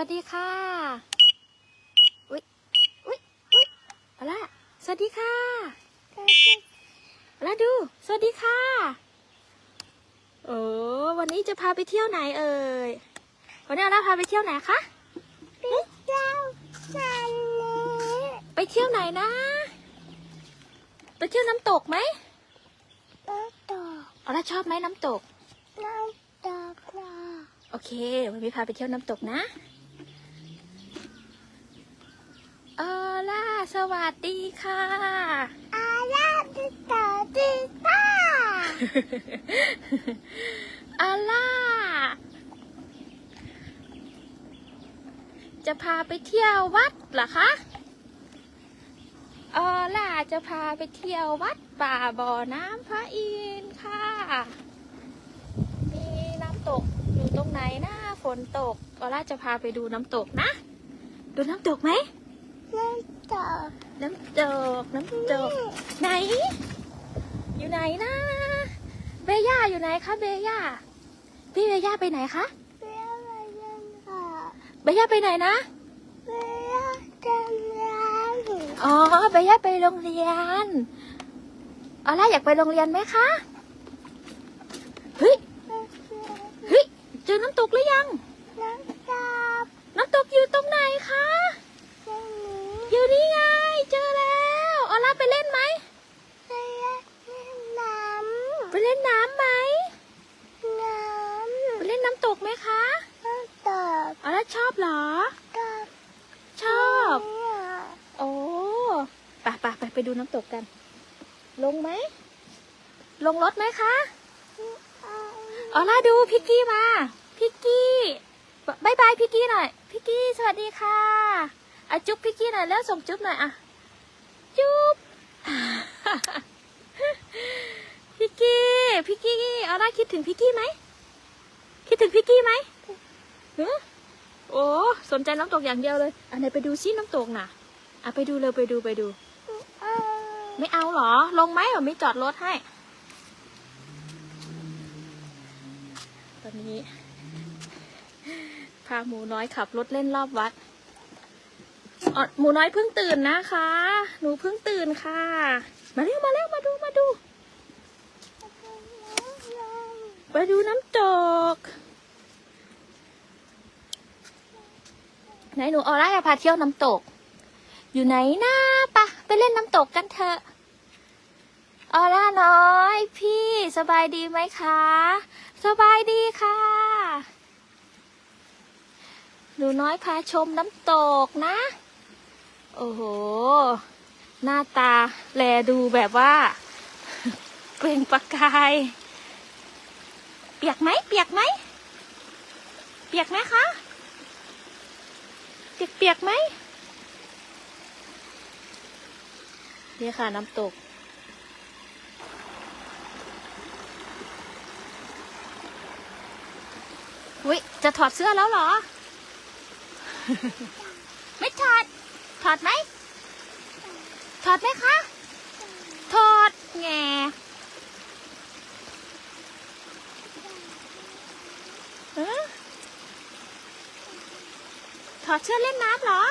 วัสดีค่ะ อุ๊ย อุ๊ย อุ๊ยเอาละสวัสดีค่ะเอาละดู สวัสดีค่ะ โอ้วันนี้จะพาไปเที่ยวไหนเอ่ย วันนี้เอาละพาไปเที่ยวไหนคะเจ้าสันนี้ไปเที่ยวไหนนะ ไปเที่ยวน้ำตกไหมน้ำตกเอาละชอบไหมน้ำตก น้ำตกปลาโอเค วันนี้พาไปเที่ยวน้ำตกนะเออล่า สวัสดีค่ะ อาลาติตาติตาอาล่า จะพาไปเที่ยววัดเหรอคะออล่าจะพาไปเที่ยววัดป่าบ่อน้ำพระอินทร์ค่ะ มีน้ำตกอยู่ตรงไหนนะฝนตกออล่าจะพาไปดูน้ำตกนะ ดูน้ำตกไหม น้ำตกน้ำตกน้ำตกไหน อยู่ไหนนะ เบย่าอยู่ไหนคะเบย่าพี่เบย่าไปไหนคะเรียกอะไรกันค่ะเบย่าไปไหนนะเรียกกันร้านอ๋อเบย่าไปโรงเรียนออล่าอยากไปโรงเรียนไหมคะเฮ้ย เฮ้ย เจอน้ำตกหรือยัง น้ำตก น้ำตกอยู่ตรงไหนคะ ตรงนี้ อยู่นี่ไง เจอแล้วออล่าไปเล่นไหม เรียกน้ ไปเล่นน้ำไหมำน้ ไปเล่นน้ำตกไหมคะำน้ำตก ออล่าชอบเหรอ ตก ชอบ เนี่ย โอ้ ไปไปไปไปดูน้ำตกกัน ลงไหม ลงรถไหมคะออล่าดูพิกกี้มา พิกกี้บายบายพิกกี้หน่อย พิกกี้สวัสดีค่ะอะจุ๊บพิกกี้หน่อยแล้วส่งจุ๊บหน่อยอะจุ๊บพิกกี้พิกกี้ออล่าคิดถึงพิกกี้ไหมคิดถึงพิกกี้ไหมฮะโอ้สนใจน้ำตกอย่างเดียวเลยอันไหนไปดูซิน้ำตกน่ะอะไปดูเลยไปดูไปดูเอา ไม่เอาเหรอ ลงไหมเดี๋ยวไม่จอดรถให้ ตอนนี้ พาหมูน้อยขับรถเล่นรอบวัดอหมูน้อยเพิ่งตื่นนะคะ หนูเพิ่งตื่นค่ะ มาเร็วมาเร็วมาดูมาดูไปดูน้ำตก ไหนหนูออร่าจะพาเที่ยวน้ำตก อยู่ไหนนะปะไปเล่นน้ำตกกันเถอะออร่าน้อย พี่สบายดีไหมคะ สบายดีค่ะหนูน้อยพาชมน้ำตกนะ โอ้โห หน้าตาแลดูแบบว่าเปล่งประกาย เปียกไหมเปียกไหม เปียกไหมคะ เปียกเปียกไหม นี่ค่ะน้ำตก อุ้ยจะถอดเสื้อแล้วเหรอ ไม่ถอด ถอดไหม ถอดไหมคะ ถอดแงเอ๊ะถอดเสื้อเล่นน้ำเหรอ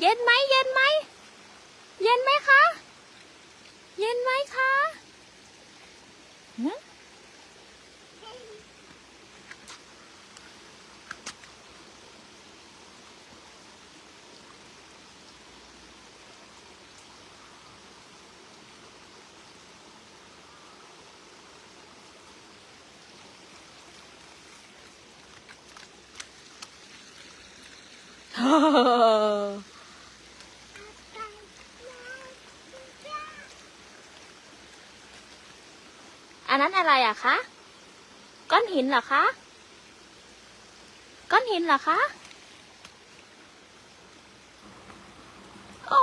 เย็นไหมเย็นไหมเย็นไหมคะ เย็นไหมคะ อันนั้นอะไรอะคะ ก้อนหินเหรอคะ ก้อนหินเหรอคะ โอ้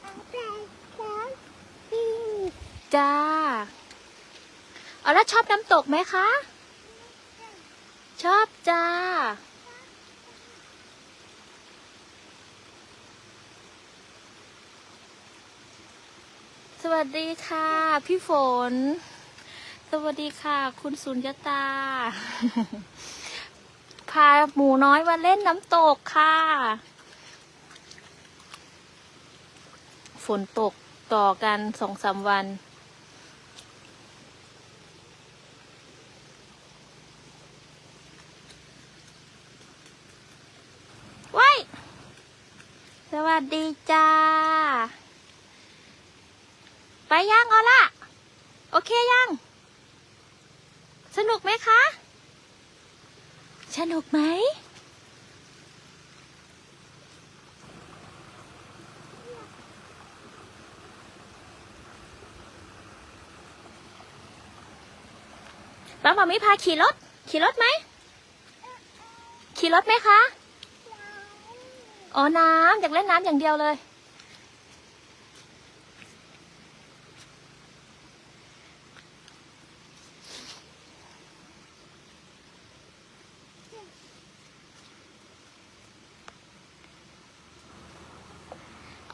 เอาไปแล้วปีจ้าอเอาแล้วชอบน้ำตกไหมคะ ชอบจ้า สวัสดีค่ะ พี่ฝน สวัสดีค่ะ คุณสุญญตา พาหมูน้อยมาเล่นน้ำตกค่ะ ฝนตกต่อกันสองสามวัน ว้าย สวัสดีจ้า ไปยังเอาละโอเคยังสนุกไหมคะ สนุกไหมป้าหมามิพาขี่รถ ขี่รถไหม ขี่รถไหมคะ อ๋อ น้ำอยากเล่นน้ำอย่างเดียวเลย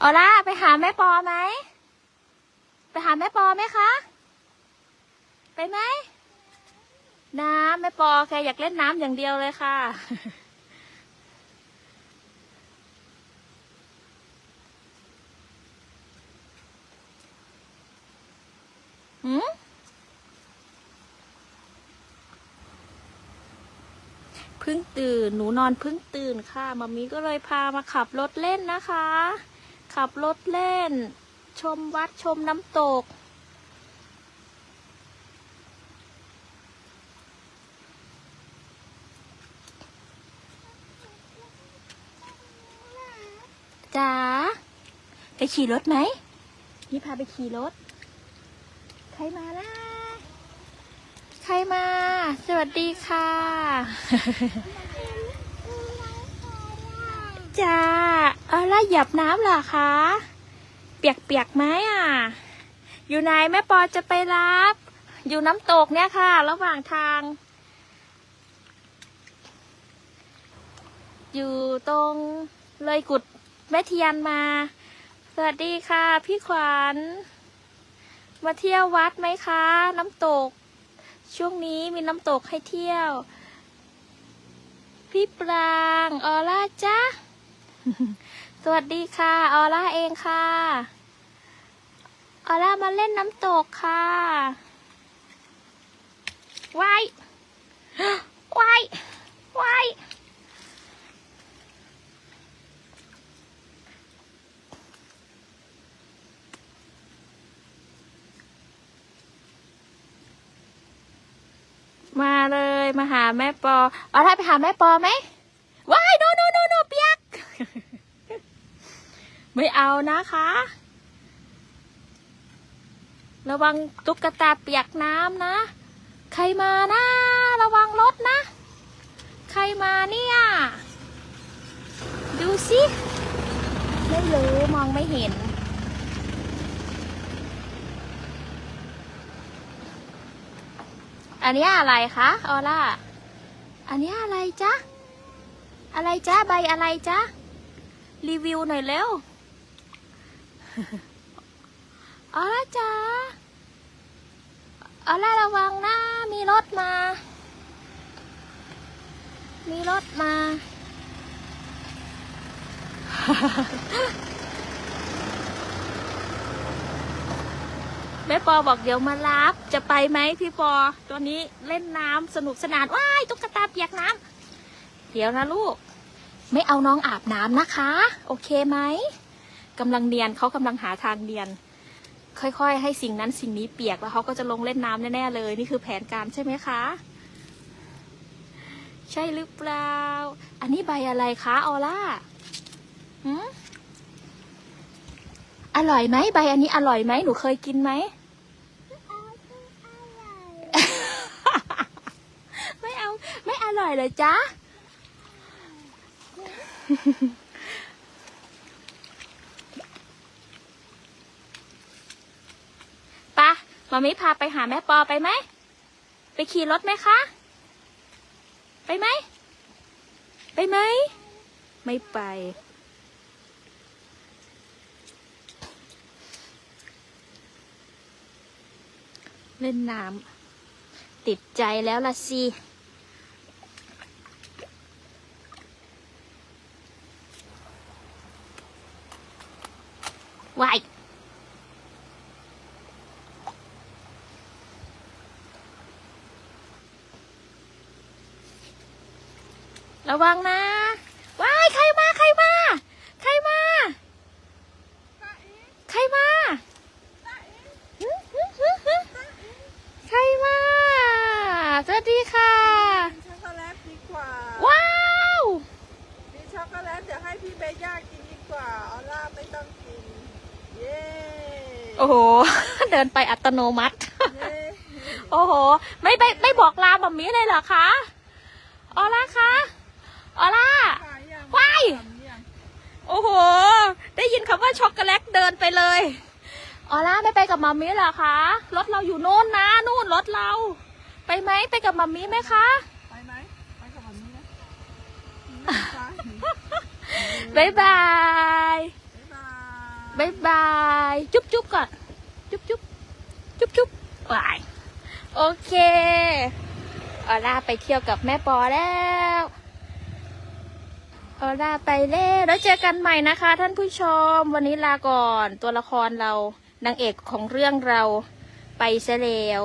ออล่าไปหาแม่ปอไหม ไปหาแม่ปอไหมคะ ไปไหม น้ำแม่ปอแกอยากเล่นน้ำอย่างเดียวเลยค่ะ หืมเพิ่งตื่น หนูนอนเพิ่งตื่นค่ะมามีก็เลยพามาขับรถเล่นนะคะ ขับรถเล่น ชมวัดชมน้ำตก จ๋าไปขี่รถไหม นี่พาไปขี่รถ ใครมาล่ะ ใครมา สวัสดีค่ะ จ้าเอาละหยับน้ำเหรอคะ เปียกๆไหมอะ อยู่ไหนแม่ปอจะไปรับ อยู่น้ำตกเนี่ยค่ะ ระหว่างทาง อยู่ตรงเลยกุดแม่เทียนมา สวัสดีค่ะ พี่ขวัญ มาเที่ยววัดไหมคะ น้ำตก ช่วงนี้มีน้ำตกให้เที่ยว พี่ปรางออล่าจ้าสวัสดีค่ะ ออล่าเองค่ะ ออล่ามาเล่นน้ำตกค่ะว้ายว้ายว้าย มาเลยมาหาแม่ปอ เอาล่าไปหาแม่ปอไหมว้ายโนโนโนโนเปียก ไม่เอานะคะ ระวังตุ๊กตาเปียกน้ำนะ ใครมานะ ระวังรถนะ ใครมาเนี่ย ดูสิ ไม่รู้มองไม่เห็น อันนี้อะไรคะออล่า อันนี้อะไรจ๊ะ อะไรจ๊ะใบอะไรจ๊ะ รีวิวหน่อยเร็วเอาละจ้าเอาละระวังนะมีรถมา มีรถมา แม่ปอบอกเดี๋ยวมารับ จะไปไหมพี่ปอ ตัวนี้เล่นน้ำสนุกสนาน ว้ายตุ๊กตาเปียกน้ำเดี๋ยวนะลูก ไม่เอาน้องอาบน้ำนะคะ โอเคไหมกำลังเนียนเขากำลังหาทางเนียน ค่อยๆ ให้สิ่งนั้นสิ่งนี้เปียกแล้วเขาก็จะลงเล่นน้ำแน่ๆเลย นี่คือแผนการใช่ไหมคะ ใช่หรือเปล่า อันนี้ใบอะไรคะออล่าหืม อร่อยไหมใบอันนี้อร่อยไหมหนูเคยกินไหมไม่เอาไม่อร่อยเลยจ้าปะมามิพาไปหาแม่ปอไปไหม ไปขี่รถไหมคะ ไปไหม ไปไหม ไม่ไป เล่นน้ำติดใจแล้วล่ะสิวายระวังนะ ว้าย ใครมา ใครมา ใครมา ใครมาฮึฮึฮึฮึใครมา สวัสดีค่ะ ช็อกโกแลตดีกว่า ว้าว มีช็อกโกแลตเดี๋ยวให้พี่เบย่ากินดีกว่า ออล่าไม่ต้องกิน เย้ โอ้โห เดินไปอัต โนมัติเย้โอ้โห ไม่ไม่ไม่บอกลาแบบนี้เลยเหรอคะออล่าคะออล่าขายยังว้ายทำยังโอ้โห ได้ยินคำว่าช็อกโกแลตเดินไปเลยออล่าไม่ไปกับมัมมี่เหรอคะรถเราอยู่โน่นนะนู่นรถเรา ไปไหมไปกับมัมมี่ไหมคะไปไหมไปกับมันนี้นะไปบ๊ายบายบ๊ายบายบ๊ายบายจุ๊บจุ๊บก่อนจุ๊บจุ๊บจุ๊บจุ๊บ วายโอเค ออล่าไปเที่ยวกับแม่ปอแล้ว ออล่าไปแล้วแล้วเจอกันใหม่นะคะ ท่านผู้ชม วันนี้ลาก่อน ตัวละครเรา นางเอกของเรื่องเราไปซะแล้ว